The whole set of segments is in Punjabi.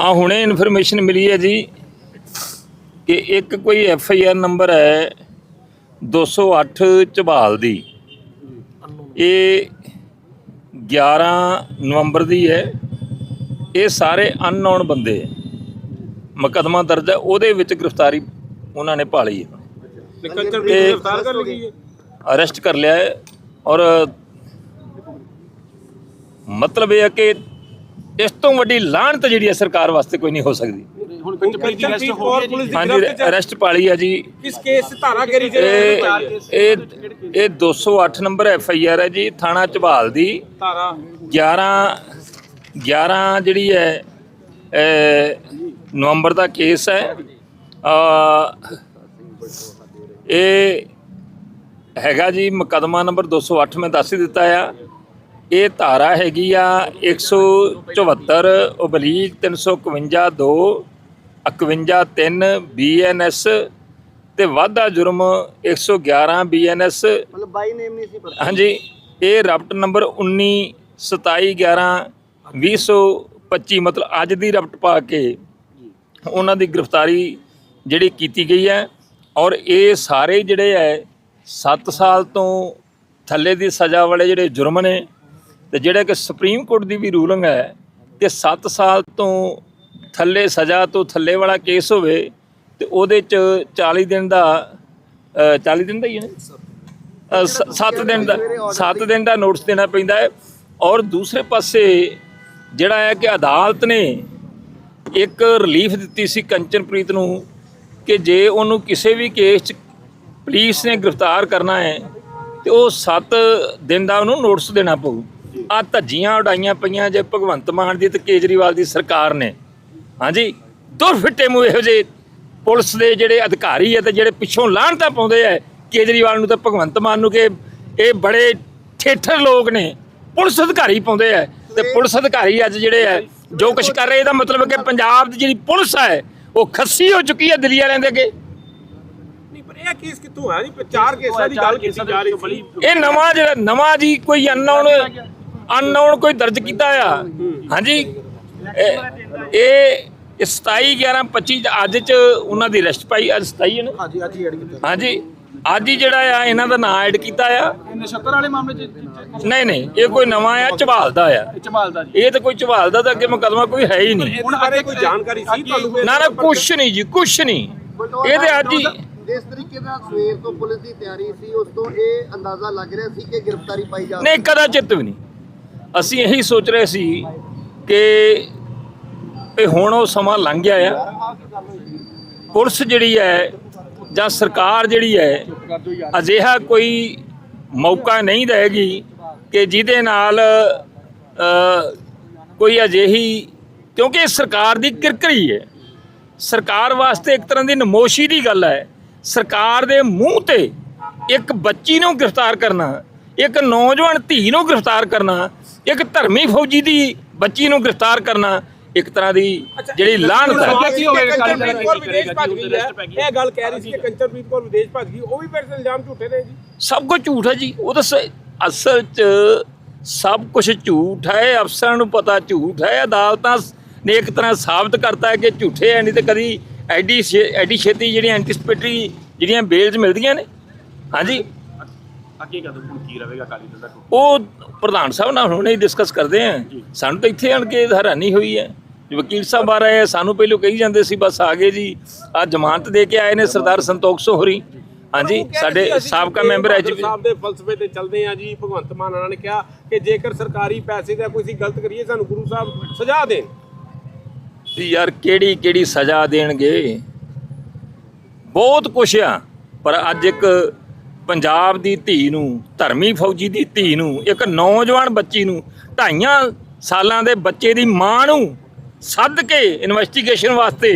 ਆ ਹੁਣੇ ਇਨਫੋਰਮੇਸ਼ਨ ਮਿਲੀ ਹੈ ਜੀ ਕਿ ਇੱਕ ਕੋਈ ਐਫ ਆਈ ਆਰ ਨੰਬਰ ਹੈ 208 ਝਬਾਲ ਦੀ। ਇਹ 11 ਨਵੰਬਰ ਦੀ ਹੈ। ਇਹ ਸਾਰੇ ਅਨਨੋਨ ਬੰਦੇ ਮੁਕੱਦਮਾ ਦਰਜ ਹੈ। ਉਹਦੇ ਵਿੱਚ ਗ੍ਰਿਫਤਾਰੀ ਉਹਨਾਂ ਨੇ ਭਾਲੀ ਹੈ। ਤੇ- ਗ੍ਰਿਫਤਾਰ ਕਰ ਲਈ ਹੈ। ਅਰੈਸਟ ਕਰ ਲਿਆ ਹੈ। ਔਰ ਮਤਲਬ ਇਹ ਹੈ ਕਿ ਇਸ ਤੋਂ ਵੱਡੀ ਲਾਹਨਤ ਜਿਹੜੀ ਹੈ ਸਰਕਾਰ ਵਾਸਤੇ ਕੋਈ ਨਹੀਂ ਹੋ ਸਕਦੀ। ਹੁਣ ਕੰਚਨਪ੍ਰੀਤ ਦੀ ਅਰੈਸਟ ਹੋ ਗਈ ਪੁਲਿਸ ਦੀ ਹਾਂਜੀ ਅਰੈਸਟ ਪਾਲੀ ਹੈ ਜੀ। ਕਿਸ ਕੇਸ ਧਾਰਾ ਕਰੀ ਇਹ ਇਹ ਇਹ 208 ਨੰਬਰ ਐਫ ਆਈ ਆਰ ਹੈ ਜੀ ਥਾਣਾ ਝਬਾਲ ਦੀ। ਧਾਰਾ। 11 11 ਜਿਹੜੀ ਹੈ ਨਵੰਬਰ ਦਾ ਕੇਸ ਹੈ। ਇਹ ਹੈਗਾ ਜੀ ਮੁਕੱਦਮਾ ਨੰਬਰ 208 ਮੈਂ ਦੱਸ ਹੀ ਦਿੱਤਾ ਆ। ਇਹ ਧਾਰਾ ਹੈਗੀ ਆ 174 ਓਬਲੀਕ 351 2 51 3 ਬੀਐਨਐਸ ਤੇ ਵਾਧਾ ਜੁਰਮ 111 ਬੀਐਨਐਸ ਮਤਲਬ ਬਾਈ ਨੇਮ ਨਹੀਂ ਸੀ ਪਤਾ। ਹਾਂਜੀ ਇਹ ਰਪਟ ਨੰਬਰ 19 27 11 2025 ਮਤਲਬ ਅੱਜ ਦੀ ਰਪਟ ਪਾ ਕੇ ਉਹਨਾਂ ਦੀ ਗ੍ਰਿਫਤਾਰੀ ਜਿਹੜੀ ਕੀਤੀ ਗਈ ਹੈ ਔਰ ਇਹ ਸਾਰੇ ਜਿਹੜੇ ਹੈ 7 ਸਾਲ ਤੋਂ ਥੱਲੇ ਦੀ ਸਜ਼ਾ ਵਾਲੇ ਜਿਹੜੇ ਜੁਰਮ ਨੇ ਤੇ ਜਿਹੜੇ ਕਿ ਸੁਪਰੀਮ ਕੋਰਟ ਦੀ ਵੀ ਰੂਲਿੰਗ ਹੈ ਕਿ 7 ਸਾਲ ਤੋਂ ਥੱਲੇ ਸਜ਼ਾ ਤੋਂ ਥੱਲੇ ਵਾਲਾ ਕੇਸ ਹੋਵੇ ਤੇ ਉਹਦੇ ਚ 40 ਦਿਨ ਦਾ ਅ, 40 ਦਿਨ ਦਾ ਹੀ ਹੈ ਨਾ? 7 ਦਿਨ ਦਾ 7 ਦਿਨ ਦਾ ਨੋਟਿਸ ਦੇਣਾ ਪੈਂਦਾ ਹੈ। ਔਰ ਦੂਸਰੇ ਪਾਸੇ ਜਿਹੜਾ ਹੈ ਕਿ ਅਦਾਲਤ ਨੇ ਇੱਕ ਰਿਲੀਫ ਦਿੱਤੀ ਸੀ ਕੰਚਨਪ੍ਰੀਤ ਨੂੰ ਕਿ ਜੇ ਉਹਨੂੰ ਕਿਸੇ ਵੀ ਕੇਸ 'ਚ ਪੁਲਿਸ ਨੇ ਗ੍ਰਿਫਤਾਰ ਕਰਨਾ ਹੈ ਤੇ ਉਹ 7 ਦਿਨ ਦਾ ਉਹਨੂੰ ਨੋਟਿਸ ਦੇਣਾ ਪਊ। ਆ ਧੱਜੀਆਂ ਉਡਾਈਆਂ ਪਈਆਂ ਜੇ ਭਗਵੰਤ ਮਾਨ ਦੀ ਤੇ ਕੇਜਰੀਵਾਲ ਦੀ ਸਰਕਾਰ ਨੇ। ਹਾਂਜੀ? ਦੁਰ ਫਿੱਟੇ ਮੂੰਹ ਇਹੋ ਜਿਹੇ ਪੁਲਿਸ ਦੇ ਜਿਹੜੇ ਅਧਿਕਾਰੀ ਹੈ ਤੇ ਜਿਹੜੇ ਪਿੱਛੋਂ ਲਾਹਣਤਾ ਪਾਉਂਦੇ ਆ ਕੇਜਰੀਵਾਲ ਨੂੰ ਤੇ ਭਗਵੰਤ ਮਾਨ ਨੂੰ ਕਿ ਇਹ ਬੜੇ ਠੇਠਰ ਲੋਕ ਨੇ। ਪੁਲਿਸ ਅਧਿਕਾਰੀ ਪਾਉਂਦੇ ਆ ਤੇ ਪੁਲਿਸ ਅਧਿਕਾਰੀ ਅੱਜ ਜਿਹੜੇ ਆ ਜੋ ਕੁਝ ਕਰ ਰਹੇ ਇਹਦਾ ਮਤਲਬ ਹੈ ਕਿ ਪੰਜਾਬ ਦੀ ਜਿਹੜੀ ਪੁਲਿਸ ਹੈ ਉਹ ਖੱਸੀ ਹੋ ਚੁੱਕੀ ਹੈ ਦਿੱਲੀ ਵਾਲਿਆਂ ਦੇ ਅੱਗੇ। ਨਹੀਂ ਪਰ ਇਹ ਕੇਸ ਕਿੱਥੋਂ ਹੈ ਨਹੀਂ ਚਾਰ ਕੇਸਾਂ ਦੀ ਗੱਲ ਕੀਤੀ ਜਾ ਰਹੀ ਇਹ ਨਵਾਂ ਜਿਹੜਾ ਨਵਾਂ ਜੀ ਕੋਈ ਅਨਨੋਨ ਅਨਨੋਨ ਕੋਈ ਦਰਜ ਕੀਤਾ ਆ? ਹਾਂਜੀ। ਇਹ ਇਹ 27 11 25 ਚ ਅੱਜ ਚ ਉਹਨਾਂ ਦੀ ਅਰੈਸਟ ਪਾਈ ਅੱਜ 27 ਹੈ ਨਾ? ਹਾਂਜੀ ਅੱਜ ਹੀ ਐਡ ਕੀਤਾ। ਹਾਂਜੀ। ਅੱਜ ਹੀ ਜਿਹੜਾ ਆ ਇਹਨਾਂ ਦਾ ਨਾਮ ਐਡ ਕੀਤਾ ਆ। ਨਛੱਤਰ ਵਾਲੇ ਮਾਮਲੇ ਚ ਨਹੀਂ ਨਹੀਂ ਇਹ ਕੋਈ ਨਵਾਂ ਆ ਝਬਾਲ ਦਾ ਆ। ਚਮਾਲ ਦਾ ਜੀ। ਇਹ ਤਾਂ ਕੋਈ ਝਬਾਲ ਦਾ ਤਾਂ ਅੱਗੇ ਮੁਕਦਮਾ ਕੋਈ ਹੈ ਹੀ ਨਹੀਂ। ਹੁਣ ਬਾਰੇ ਕੋਈ ਜਾਣਕਾਰੀ ਸੀ ਤੁਹਾਨੂੰ? ਨਾ ਨਾ ਕੁਛ ਨਹੀਂ ਜੀ ਕੁਛ ਨਹੀਂ। ਇਹ ਤੇ ਅੱਜ ਹੀ ਜਿਸ ਤਰੀਕੇ ਨਾਲ ਸਵੇਰ ਤੋਂ ਪੁਲਿਸ ਦੀ ਤਿਆਰੀ ਸੀ ਉਸ ਤੋਂ ਇਹ ਅੰਦਾਜ਼ਾ ਲੱਗ ਰਿਹਾ ਸੀ ਕਿ ਗ੍ਰਿਫਤਾਰੀ ਪਾਈ ਜਾ ਨਹੀਂ ਕਦਾ ਚਿੱਤ ਵੀ ਨਹੀਂ। ਅਸੀਂ ਇਹੀ ਸੋਚ ਰਹੇ ਸੀ ਕਿ ਇਹ ਹੁਣ ਉਹ ਸਮਾਂ ਲੰਘ ਗਿਆ ਆ। ਪੁਲਿਸ ਜਿਹੜੀ ਹੈ ਜਾਂ ਸਰਕਾਰ ਜਿਹੜੀ ਹੈ, ਅਜਿਹਾ ਕੋਈ ਮੌਕਾ ਨਹੀਂ ਦੇਗੀ ਕਿ ਜਿਹਦੇ ਨਾਲ ਕੋਈ ਅਜਿਹੀ, ਕਿਉਂਕਿ ਇਹ ਸਰਕਾਰ ਦੀ ਕਿਰਕਰੀ ਹੈ। ਸਰਕਾਰ ਵਾਸਤੇ ਇੱਕ ਤਰ੍ਹਾਂ ਦੀ ਨਮੋਸ਼ੀ ਦੀ ਗੱਲ ਹੈ। ਸਰਕਾਰ ਦੇ ਮੂੰਹ ਤੇ ਇੱਕ ਬੱਚੀ ਨੂੰ ਗ੍ਰਿਫਤਾਰ ਕਰਨਾ ਇੱਕ ਨੌਜਵਾਨ ਧੀ ਨੂੰ ਗ੍ਰਿਫਤਾਰ ਕਰਨਾ ਇੱਕ ਧਰਮੀ ਫੌਜੀ ਦੀ ਬੱਚੀ ਨੂੰ ਗ੍ਰਿਫਤਾਰ ਕਰਨਾ ਇੱਕ ਤਰ੍ਹਾਂ ਦੀ ਜਿਹੜੀ ਲਾਹਨਤ ਹੈ। ਇਹ ਗੱਲ ਕਹਿ ਰਹੀ ਸੀ ਕਿ ਕੰਚਨਪ੍ਰੀਤ ਕੌਰ ਵਿਦੇਸ਼ ਭੱਜ ਗਈ ਉਹ ਵੀ ਫਿਰ ਇਲਜ਼ਾਮ ਝੂਠੇ ਨੇ ਜੀ। ਸਭ ਕੁਝ ਝੂਠ ਹੈ ਜੀ ਉਹ ਤਾਂ ਸ- ਅਸਲ 'ਚ ਸਭ ਕੁਝ ਝੂਠ ਹੈ ਅਫਸਰਾਂ ਨੂੰ ਪਤਾ ਝੂਠ ਹੈ ਅਦਾਲਤਾਂ ਨੇ ਇੱਕ ਤਰ੍ਹਾਂ ਸਾਬਤ ਕਰਤਾ ਹੈ ਕਿ ਝੂਠੇ ਹੈ ਨਹੀਂ ਤੇ ਕਦੀ ਐਡੀ ਛੇ- ਐਡੀ ਛੇਤੀ ਜਿਹੜੀਆਂ ਐਂਟੀਸਪੇਟਰੀ ਜਿਹੜੀਆਂ ਬੇਲਸ ਮਿਲਦੀਆਂ ਨੇ। ਹਾਂਜੀ? ਅੱਗੇ ਕਦੋਂ ਹੁਣ ਕੀ ਰਹੇਗਾ ਕਾਲੀ ਦਲ ਦਾ ਉਹ ਪ੍ਰਧਾਨ ਸਾਹਿਬ ਨਾਲ ਹੁਣੇ ਹੀ ਡਿਸਕਸ ਕਰਦੇ ਆ ਸਾਨੂੰ ਤਾਂ ਇੱਥੇ ਆਣ ਕੇ ਹੈਰਾਨੀ ਹੋਈ ਹੈ ਜੀ ਵਕੀਲ ਸਾਹਿਬ ਆ ਰਹੇ ਸਾਨੂੰ ਪਹਿਲੋਂ ਕਹੀ ਜਾਂਦੇ ਸੀ ਬਸ ਆ ਗਏ ਜੀ। ਆ ਜ਼ਮਾਨਤ ਦੇ ਕੇ ਆਏ ਨੇ ਸਰਦਾਰ ਸੰਤੋਖ ਸੋਹਰੀ। ਹਾਂਜੀ ਸਾਡੇ ਸਾਬਕਾ ਮੈਂਬਰ ਐਚ ਸਾਹਿਬ ਦੇ ਫਲਸਫੇ ਤੇ ਚੱਲਦੇ ਆ ਜੀ ਭਗਵੰਤ ਮਾਨ ਉਹਨਾਂ ਨੇ ਕਿਹਾ ਕਿ ਜੇਕਰ ਸਰਕਾਰੀ ਪੈਸੇ ਦਾ ਕੋਈ ਗਲਤ ਕਰੀਏ ਸਾਨੂੰ ਗੁਰੂ ਸਾਹਿਬ ਸਜ਼ਾ ਦੇਣ। ਯਾਰ ਕਿਹੜੀ ਕਿਹੜੀ ਸਜ਼ਾ ਦੇਣਗੇ? ਬਹੁਤ ਕੁਛ ਆ ਪਰ ਅੱਜ ਇੱਕ ਪੰਜਾਬ ਦੀ ਧੀ ਨੂੰ ਧਰਮੀ ਫੌਜੀ ਦੀ ਧੀ ਨੂੰ ਇੱਕ ਨੌਜਵਾਨ ਬੱਚੀ ਨੂੰ ਢਾਈਆਂ ਸਾਲਾਂ ਦੇ ਬੱਚੇ ਦੀ ਮਾਂ ਨੂੰ ਸੱਦ ਕੇ ਇਨਵੈਸਟੀਗੇਸ਼ਨ ਵਾਸਤੇ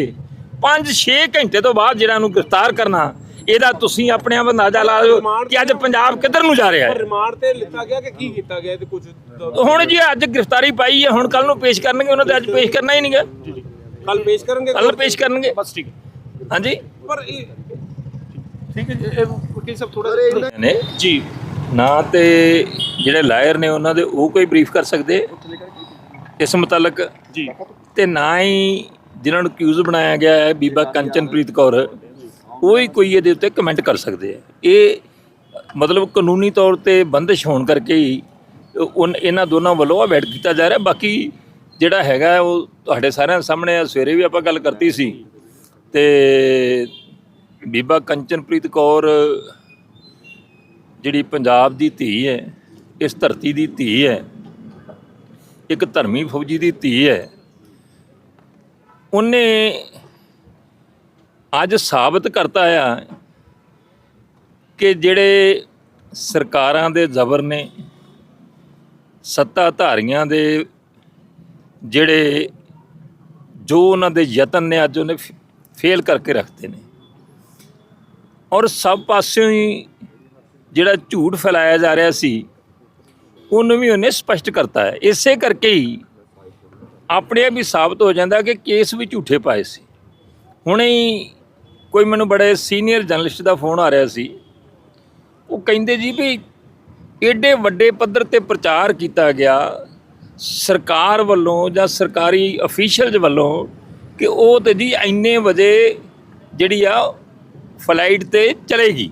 5-6 ਘੰਟੇ ਤੋਂ ਬਾਅਦ ਜਿਹੜਾ ਨੂੰ ਗ੍ਰਿਫਤਾਰ ਕਰਨਾ ਇਹਦਾ ਤੁਸੀਂ ਆਪਣੇ ਆਪ ਅੰਦਾਜ਼ਾ ਲਾ ਲਓ ਕਿ ਅੱਜ ਪੰਜਾਬ ਕਿੱਧਰ ਨੂੰ ਜਾ ਰਿਹਾ ਹੈ। ਰਿਮਾਂਡ ਤੇ ਲਿੱਤਾ ਗਿਆ ਕਿ ਕੀ ਕੀਤਾ ਗਿਆ ਤੇ ਕੁਝ ਹੁਣ ਜੀ ਅੱਜ ਗ੍ਰਿਫਤਾਰੀ ਪਾਈ ਹੈ ਹੁਣ ਕੱਲ ਨੂੰ ਪੇਸ਼ ਕਰਨਗੇ ਉਹਨਾਂ ਤੇ ਅੱਜ ਪੇਸ਼ ਕਰਨਾ ਹੀ ਨਹੀਂਗਾ। ਕੱਲ ਪੇਸ਼ ਕਰਨਗੇ ਕੱਲ ਪੇਸ਼ ਕਰਨਗੇ। ਬਸ ਠੀਕ। ਹਾਂਜੀ। ਪਰ ਇਹ ਠੀਕ ਹੈ ਵਕੀਲ ਸਾਹਿਬ ਥੋੜਾ ਨੇ? ਜੀ। ਨਾ ਤੇ ਜਿਹੜੇ ਲਾਇਰ ਨੇ ਉਹਨਾਂ ਦੇ ਉਹ ਕੋਈ ਬਰੀਫ ਕਰ ਸਕਦੇ? ਇਸ ਮੁਤਲਕ ਜੀ। ਤੇ ਨਾ ਹੀ ਜਿਨ੍ਹਾਂ ਨੂੰ ਕਿਊਜ਼ ਬਣਾਇਆ ਗਿਆ ਹੈ ਬੀਬਾ ਕੰਚਨਪ੍ਰੀਤ ਕੌਰ ਉਹ ਹੀ ਕੋਈ ਇਹਦੇ ਉੱਤੇ ਕਮੈਂਟ ਕਰ ਸਕਦੇ ਆ। ਇਹ ਮਤਲਬ ਕਾਨੂੰਨੀ ਤੌਰ ਤੇ ਬੰਦਿਸ਼ ਹੋਣ ਕਰਕੇ ਹੀ ਇਹਨਾਂ ਦੋਨਾਂ ਵੱਲੋਂ ਅਵੈਡ ਕੀਤਾ ਜਾ ਰਿਹਾ। ਬਾਕੀ ਜਿਹੜਾ ਹੈਗਾ ਉਹ ਤੁਹਾਡੇ ਸਾਰਿਆਂ ਦੇ ਸਾਹਮਣੇ ਆ। ਸਵੇਰੇ ਵੀ ਆਪਾਂ ਗੱਲ ਕਰਤੀ ਸੀ। ਤੇ ਬੀਬਾ ਕੰਚਨਪ੍ਰੀਤ ਕੌਰ ਜਿਹੜੀ ਪੰਜਾਬ ਦੀ ਧੀ ਹੈ, ਇਸ ਧਰਤੀ ਦੀ ਧੀ ਹੈ, ਇੱਕ ਧਰਮੀ ਫੌਜੀ ਦੀ ਧੀ ਹੈ, ਉਹਨੇ ਅੱਜ ਸਾਬਤ ਕਰਤਾ ਆ ਕਿ ਜਿਹੜੇ ਸਰਕਾਰਾਂ ਦੇ ਜ਼ਬਰ ਨੇ, ਸੱਤਾਧਾਰੀਆਂ ਦੇ ਜਿਹੜੇ ਜੋ ਉਹਨਾਂ ਦੇ ਯਤਨ ਨੇ ਅੱਜ ਉਹਨੇ ਫੇਲ ਕਰਕੇ ਰੱਖਦੇ ਨੇ। ਔਰ ਸਭ ਪਾਸਿਓਂ ਹੀ ਜਿਹੜਾ ਝੂਠ ਫੈਲਾਇਆ ਜਾ ਰਿਹਾ ਸੀ, ਉਹਨੂੰ ਵੀ ਉਹਨੇ ਸਪਸ਼ਟ ਕਰਤਾ ਹੈ। ਇਸੇ ਕਰਕੇ ਹੀ ਆਪਣੇ ਆਪ ਹੀ ਸਾਬਤ ਹੋ ਜਾਂਦਾ ਕਿ ਕੇਸ ਵੀ ਝੂਠੇ ਪਾਏ ਸੀ। ਹੁਣੇ ਹੀ ਕੋਈ ਮੈਨੂੰ ਬੜੇ ਸੀਨੀਅਰ ਜਰਨਲਿਸਟ ਦਾ ਫੋਨ ਆ ਰਿਹਾ ਸੀ। ਉਹ ਕਹਿੰਦੇ ਜੀ ਵੀ ਏਡੇ ਵੱਡੇ ਪੱਧਰ ਤੇ ਪ੍ਰਚਾਰ ਕੀਤਾ ਗਿਆ ਸਰਕਾਰ ਵੱਲੋਂ ਜਾਂ ਸਰਕਾਰੀ ਅਫੀਸ਼ੀਅਲਸ ਵੱਲੋਂ ਕਿ ਉਹ ਤੇ ਜੀ ਇੰਨੇ ਵਜੇ ਜਿਹੜੀ ਆ ਫਲਾਈਟ ਤੇ ਚਲੇਗੀ।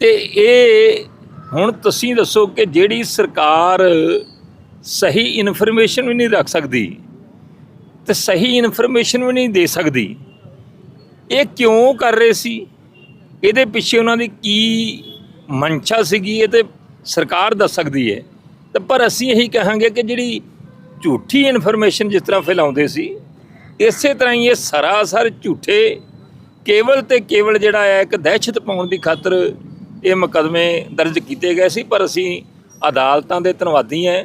ਤੇ ਇਹ ਹੁਣ ਤੁਸੀਂ ਦੱਸੋ ਕਿ ਜਿਹੜੀ ਸਰਕਾਰ ਸਹੀ ਇਨਫੋਰਮੇਸ਼ਨ ਵੀ ਨਹੀਂ ਰੱਖ ਸਕਦੀ ਤੇ ਸਹੀ ਇਨਫੋਰਮੇਸ਼ਨ ਵੀ ਨਹੀਂ ਦੇ ਸਕਦੀ, ਇਹ ਕਿਉਂ ਕਰ ਰਹੇ ਸੀ? ਇਹਦੇ ਪਿੱਛੇ ਉਹਨਾਂ ਦੀ ਕੀ ਮਨਸ਼ਾ ਸੀਗੀ ਇਹ ਤੇ ਸਰਕਾਰ ਦੱਸ ਸਕਦੀ ਹੈ। ਤੇ ਪਰ ਅਸੀਂ ਇਹੀ ਕਹਾਂਗੇ ਕਿ ਜਿਹੜੀ ਝੂਠੀ ਇਨਫੋਰਮੇਸ਼ਨ ਜਿਸ ਤਰ੍ਹਾਂ ਫੈਲਾਉਂਦੇ ਸੀ, ਇਸੇ ਤਰ੍ਹਾਂ ਹੀ ਇਹ ਸਰਾਸਰ ਝੂਠੇ ਕੇਵਲ ਤੇ ਕੇਵਲ ਜਿਹੜਾ ਹੈ ਇੱਕ ਦਹਿਸ਼ਤ ਪਾਉਣ ਦੀ ਖਾਤਰ ਇਹ ਮੁਕੱਦਮੇ ਦਰਜ ਕੀਤੇ ਗਏ ਸੀ ਪਰ ਅਸੀਂ ਅਦਾਲਤਾਂ ਦੇ ਧੰਨਵਾਦੀ ਹਾਂ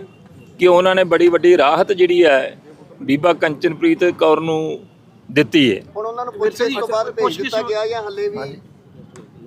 ਕਿ ਉਹਨਾਂ ਨੇ ਬੜੀ ਵੱਡੀ ਰਾਹਤ ਜਿਹੜੀ ਹੈ ਬੀਬਾ ਕੰਚਨਪ੍ਰੀਤ ਕੌਰ ਨੂੰ ਦਿੱਤੀ ਹੈ। ਹੁਣ ਉਹਨਾਂ ਨੂੰ ਪੁੱਛੇ ਤੋਂ ਬਾਅਦ ਭੇਜ ਦਿੱਤਾ ਗਿਆ ਜਾਂ ਹੱਲੇ ਵੀ